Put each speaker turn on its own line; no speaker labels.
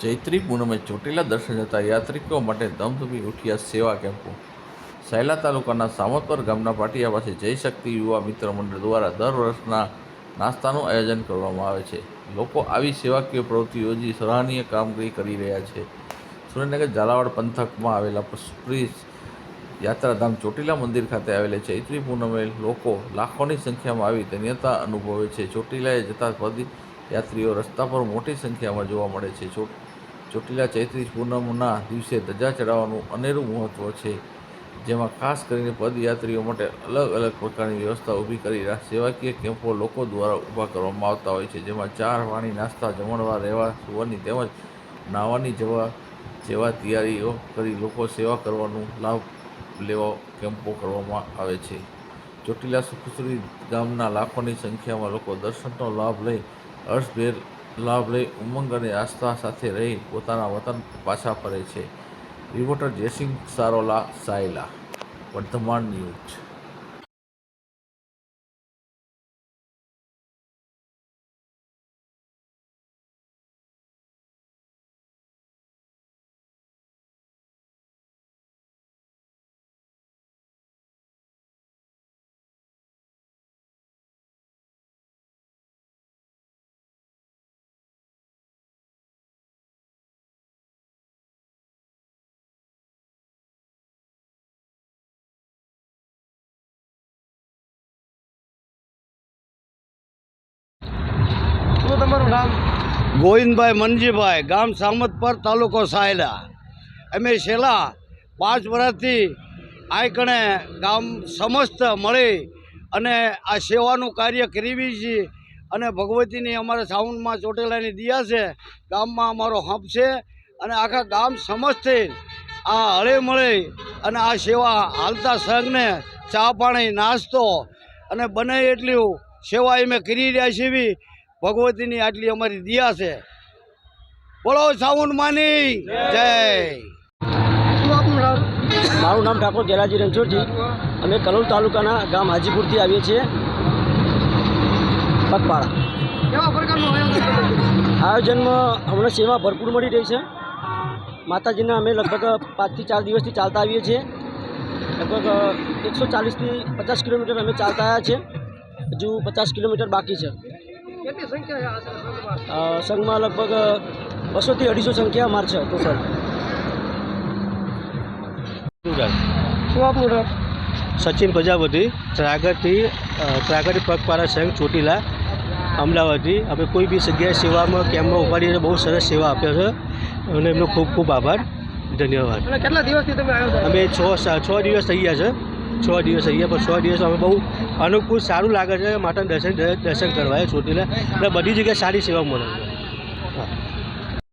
ચૈત્રી પૂનમે ચોટીલા દર્શન જતા યાત્રિકો માટે ધમધમી ઉઠ્યા સેવા કેમ્પો. સાયલા તાલુકાના સામતપર ગામના પાટિયા પાસે જય શક્તિ યુવા મિત્ર મંડળ દ્વારા દર વર્ષના નાસ્તાનું આયોજન કરવામાં આવે છે. લોકો આવી સેવાકીય પ્રવૃત્તિ યોજી સરાહનીય કામગીરી કરી રહ્યા છે. સુરેન્દ્રનગર ઝાલાવાડ પંથકમાં આવેલા પુષ્પરી યાત્રાધામ ચોટીલા મંદિર ખાતે આવેલા ચૈત્રી પૂનમે લોકો લાખોની સંખ્યામાં આવી ધન્યતા અનુભવે છે. ચોટીલાએ જતા પદયાત્રીઓ રસ્તા પર મોટી સંખ્યામાં જોવા મળે છે. ચોટ, ચોટીલા ચૈત્રી પૂનમના દિવસે ધજા ચડાવવાનું અનેરું મહત્ત્વ છે, જેમાં ખાસ કરીને પદયાત્રીઓ માટે અલગ અલગ પ્રકારની વ્યવસ્થા ઊભી કરી સેવાકીય કેમ્પો લોકો દ્વારા ઊભા કરવામાં આવતા હોય છે, જેમાં ચાર પાણી નાસ્તા જમણવા રહેવા, સુવાની તેમજ નાહવાની જવા, જેવા તૈયારીઓ કરી લોકો સેવા કરવાનું લાભ લેવા કેમ્પો કરવામાં આવે છે. ચોટીલા સુખસુરી ગામના લાખોની સંખ્યામાં લોકો દર્શનનો લાભ લઈ હર્ષભેર લાભ લઈ ઉમંગ અને આસ્થા સાથે રહી પોતાના વતન પાછા ફરે છે. રિપોર્ટર જયસિંહ સારોલા, સાયલા. વર્ધમાન ન્યૂઝ.
નામ
ગોવિંદભાઈ મનજીભાઈ ગામ સામતપર તાલુકો સાયલા અમે છેલ્લા પાંચ વર્ષથી આયકણે ગામ સમસ્ત મળી અને આ સેવાનું કાર્ય કરવી છીએ અને ભગવતીની અમારે સાઉન્ડમાં ચોટેલાની દિયા છે. ગામમાં અમારો હંપ છે અને આખા ગામ સમસ્તે આ હળે મળી અને આ સેવા હાલતા સંઘને ચા પાણી, નાસ્તો અને બને એટલી સેવા અમે કરી રહ્યા છીએ. ભગવતીની આટલી અમારી દિયા છે. બોલો સાવન માની, જય.
મારું નામ ઠાકોર ગેલાજી રણછોડજી. અમે કલોલ તાલુકાના ગામ હાજીપુરથી આવીએ છીએ. પગપાળા? આયોજનમાં હમણાં સેવા ભરપૂર મળી રહી છે. માતાજીના અમે લગભગ પાંચથી ચાર દિવસથી ચાલતા આવીએ છીએ. લગભગ એકસો ચાલીસથી પચાસ કિલોમીટર અમે ચાલતા આવ્યા છીએ. હજુ પચાસ કિલોમીટર બાકી છે.
સંઘમાં?
લગભગ બસોથી અઢીસો સંખ્યા અમાર છે ટોટલ
શું આપનું
સચિન પ્રજાપતિ ત્રાગરથી અ, ત્રાગરથી પગપાળા સંઘ ચોટીલા અમદાવાદથી. અમે કોઈ બી જગ્યાએ સેવામાં કેમ્પમાં ઉપાડીને બહુ સરસ સેવા આપ્યો છે. અને એમનો ખૂબ ખૂબ આભાર. ધન્યવાદ.
કેટલા દિવસથી તમે
અમે છ છ દિવસ થઈ ગયા છે. છ દિવસ અહીંયા, પણ છ દિવસ અમે બહુ અનુકૂળ સારું લાગે છે. માતાના દર્શન દર્શન કરવા ચોટીલા. એટલે બધી જગ્યાએ સારી સેવા મળે છે.